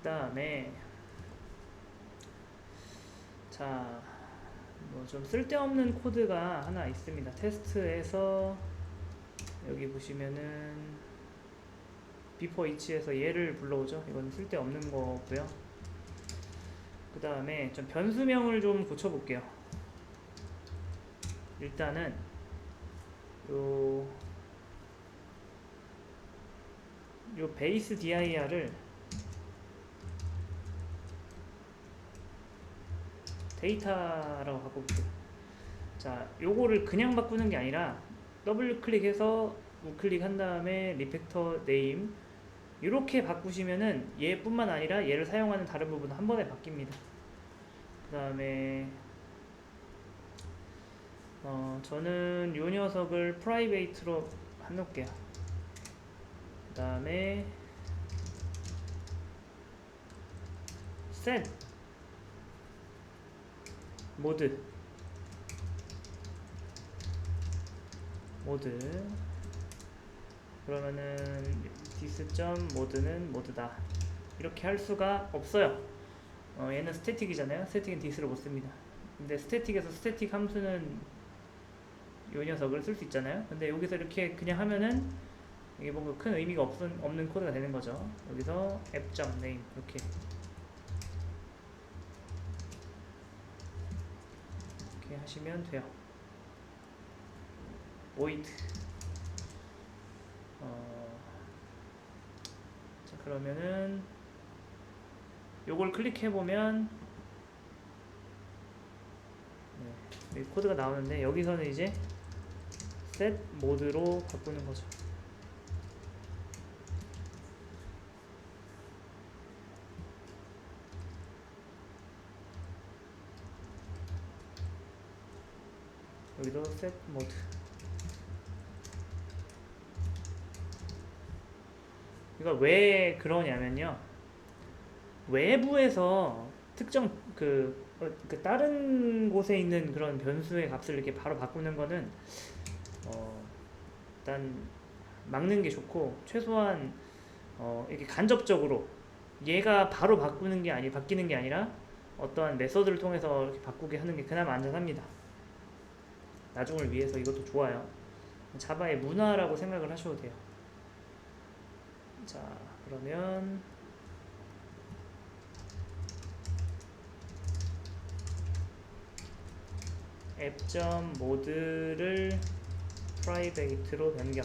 그다음에 자, 뭐 좀 쓸데없는 코드가 하나 있습니다. 테스트에서 여기 보시면은 before each에서 얘를 불러오죠. 이건 쓸데없는 거고요. 그 다음에 좀 변수명을 좀 고쳐볼게요. 일단은 요, 요 베이스 dir을 데이터라고 바꿔볼게요. 자, 요거를 그냥 바꾸는 게 아니라 더블 클릭해서 우클릭 한 다음에 리팩터 네임 이렇게 바꾸시면은 얘뿐만 아니라 얘를 사용하는 다른 부분은 한 번에 바뀝니다. 그 다음에 어, 저는 요 녀석을 프라이베이트로 해놓을게요. 그 다음에 set 모드. 모드. 그러면은 디스점 모드는 모드다. 이렇게 할 수가 없어요. 어, 얘는 스태틱이잖아요. 스태틱은 디스를 못 씁니다. 근데 스태틱에서 스태틱 함수는 요 녀석을 쓸 수 있잖아요. 근데 여기서 이렇게 그냥 하면은 이게 뭔가 큰 의미가 없은, 없는 코드가 되는 거죠. 여기서 네임 이렇게 이렇게 하시면 돼요. void 어, 자 그러면은 요걸 클릭해 보면 네, 코드가 나오는데 여기서는 이제 set 모드로 바꾸는 거죠. 여기도 set 모드 이거 왜 그러냐면요 외부에서 특정 그, 어, 그 다른 곳에 있는 그런 변수의 값을 이렇게 바로 바꾸는 거는 어, 일단 막는 게 좋고 최소한 어, 이렇게 간접적으로 얘가 바로 바꾸는 게 아니 바뀌는 게 아니라 어떠한 메서드를 통해서 이렇게 바꾸게 하는 게 그나마 안전합니다. 나중을 위해서 이것도 좋아요. 자바의 문화라고 생각을 하셔도 돼요. 자, 그러면 앱점 모드를 프라이베이트로 변경.